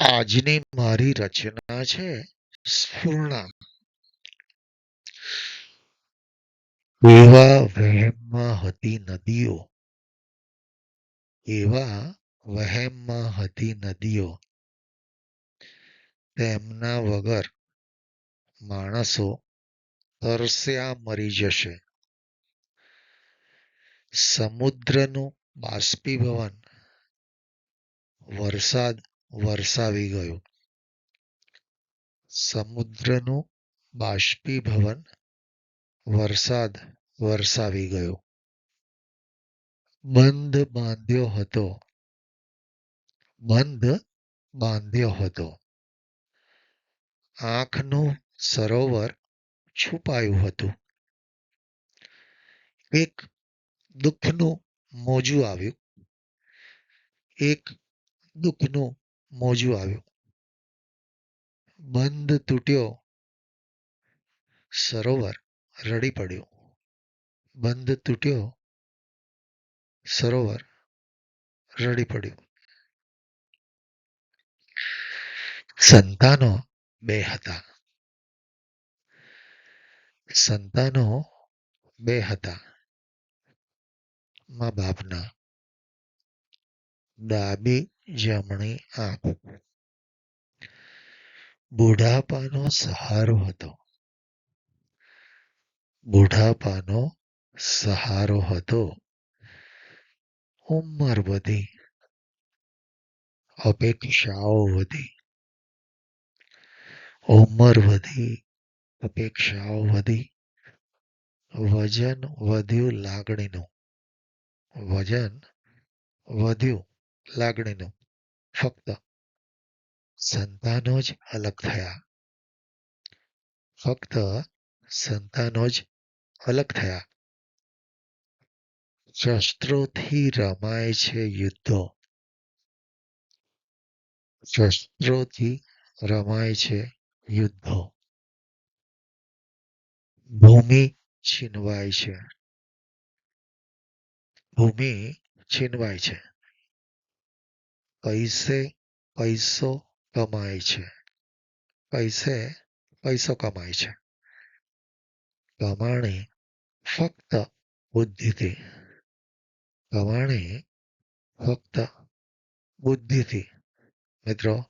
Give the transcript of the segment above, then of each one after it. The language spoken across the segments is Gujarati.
આજની મારી રચના છે સ્ફૂર્ણા. એવા વહેમમાં હતી નદીઓ એવા વહેમમાં હતી નદીઓ તેમના વગર માણસો તરસ્યા મરી જશે. સમુદ્રનું બાષ્પીભવન વરસાદ વરસાવી ગયું. સમુદ્રનું બાષ્પીભવન વરસાદ વરસાવી ગયો. બંધ બાંધ્યો હતો બંધ બાંધ્યો હતો. આંખનું સરોવર છુપાયું હતું. એક દુઃખનું મોજું આવ્યું એક દુઃખનું મોજું આવ્યું. બંધ તૂટ્યો સરોવર રડી પડ્યું. બંધ તૂટ્યો સરોવર રડી પડ્યું. સંતાનો બે હતા. સંતાનો બે હતા. મા બાપના ડાબી જમણી આંખ બુઢાપાનો સહારો હતો. બુઢાપાનો સહારો હતો. ઉંમર વધી, અપેક્ષાઓ વધી. ઉંમર વધી, અપેક્ષાઓ વધી. વજન વધ્યું લાગણીનું. વજન વધ્યું લાગણીનું. ફક્ત સંતાનો જ અલગ થયા. ફક્ત સંતાનો જ અલગ થયા. શસ્ત્રોથી રમાય છે યુદ્ધો. શસ્ત્રોથી રમાય છે યુદ્ધો. ભૂમિ છીનવાય છે. ભૂમિ છીનવાય છે. પૈસે પૈસો કમાય છે. પૈસે પૈસો કમાય છે. કમાણી ફક્ત બુદ્ધિથી. કમાણી ફક્ત બુદ્ધિથી. મિત્રો,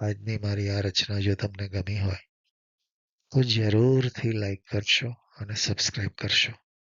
આજની મારી આ રચના જો તમને ગમી હોય તો જરૂરથી લાઈક કરશો અને સબસ્ક્રાઈબ કરશો